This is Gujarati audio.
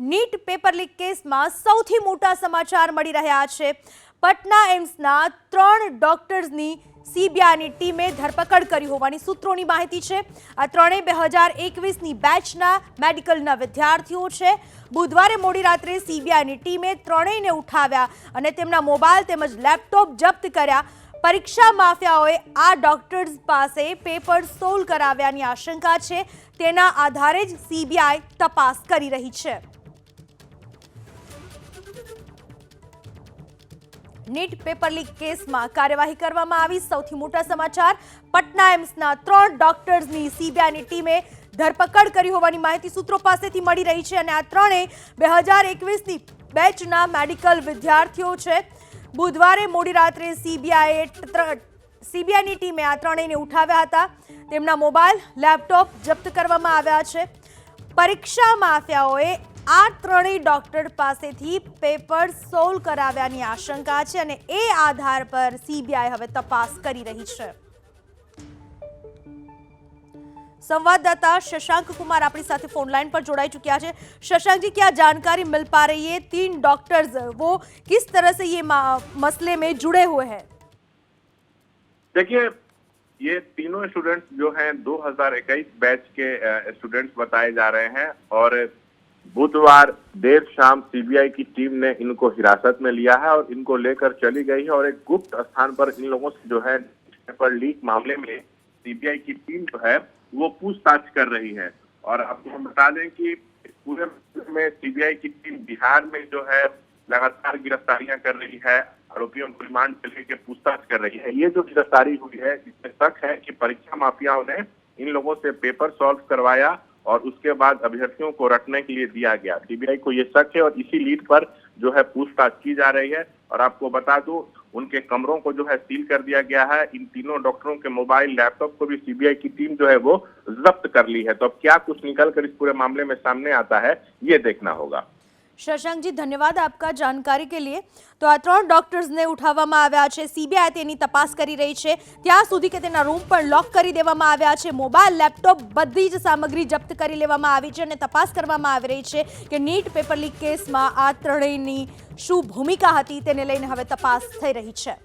નીટ પેપર લીક કેસમાં સૌથી મોટા સમાચાર મળી રહ્યા છે પટના એમ્સના ત્રણ ડોક્ટર્સની સીબીઆઈની ટીમે ધરપકડ કરી હોવાની સૂત્રોની માહિતી છે આ ત્રણેય બે હજાર એકવીસની બેચના મેડિકલના વિદ્યાર્થીઓ છે બુધવારે મોડી રાત્રે સીબીઆઈની ટીમે ત્રણેયને ઉઠાવ્યા અને તેમના મોબાઈલ તેમજ લેપટોપ જપ્ત કર્યા પરીક્ષા માફિયાઓએ આ ડોક્ટર્સ પાસે પેપર સોલ કરાવ્યાની આશંકા છે તેના આધારે જ સીબીઆઈ તપાસ કરી રહી છે નીટ પેપર લીક કેસમાં કાર્યવાહી કરવામાં આવી સૌથી મોટા સમાચાર પટના એમ્સના ત્રણ ડોક્ટર્સની સીબીઆઈની ટીમે ધરપકડ કરી હોવાની માહિતી સૂત્રો પાસેથી મળી રહી છે અને આ ત્રણેય બે હજાર એકવીસની બેચના મેડિકલ વિદ્યાર્થીઓ છે બુધવારે મોડી રાત્રે સીબીઆઈએ સીબીઆઈની ટીમે આ ત્રણેયને ઉઠાવ્યા હતા તેમના મોબાઈલ લેપટોપ જપ્ત કરવામાં આવ્યા છે પરીક્ષા માફિયાઓએ आठ त्रणी डॉक्टर પાસેથીથી પેપર સોલ્વ કરાવવાની આશંકા છે અને એ આધાર પર સીબીઆઈ હવે તપાસ કરી રહી છે સંવાદદાતા શશંક કુમાર આપણી સાથે ફોનલાઈન પર જોડાય ચૂક્યા છે શશંકજી કેા જાણકારી મળી پا રહી છે 3 ડોક્ટર્સ વો કિસ તરહ સે ય મસલે મેં જુડે હુએ હે દેખिए યે તીનો સ્ટુડન્ટ જો હે 2021 બેચ કે સ્ટુડન્ટ્સ બતાયા જા રહે હે ઓર बुधवार देर शाम सीबीआई की टीम ने इनको हिरासत में लिया है और इनको लेकर चली गई है और एक गुप्त स्थान पर इन लोगों से जो है पर लीक मामले में सीबीआई की टीम जो है वो पूछताछ कर रही है और आपको हम बता दें कि पूरे में सीबीआई की टीम बिहार में जो है लगातार गिरफ्तारियां कर रही है आरोपियों को रिमांड से लेकर पूछताछ कर रही है ये जो गिरफ्तारी हुई है इसमें शक है कि परीक्षा माफियाओं ने इन लोगों से पेपर सॉल्व करवाया और उसके बाद अभ्यर्थियों को रटने के लिए दिया गया सीबीआई को ये शक है और इसी लीड पर जो है पूछताछ की जा रही है और आपको बता दू उनके कमरों को जो है सील कर दिया गया है इन तीनों डॉक्टरों के मोबाइल लैपटॉप को भी सीबीआई की टीम जो है वो जब्त कर ली है तो अब क्या कुछ निकलकर इस पूरे मामले में सामने आता है ये देखना होगा શશાંકજી ધન્યવાદ આપકા જાણકારી કે લીએ તો આ ત્રણ ડોક્ટર્સને ઉઠાવવામાં આવ્યા છે સીબીઆઈ તેની તપાસ કરી રહી છે ત્યાં સુધી કે તેના રૂમ પણ લોક કરી દેવામાં આવ્યા છે મોબાઈલ લેપટોપ બધી જ સામગ્રી જપ્ત કરી લેવામાં આવી છે અને તપાસ કરવામાં આવી રહી છે કે નીટ પેપર લીક કેસમાં આ ત્રણેયની શું ભૂમિકા હતી તેને લઈને હવે તપાસ થઈ રહી છે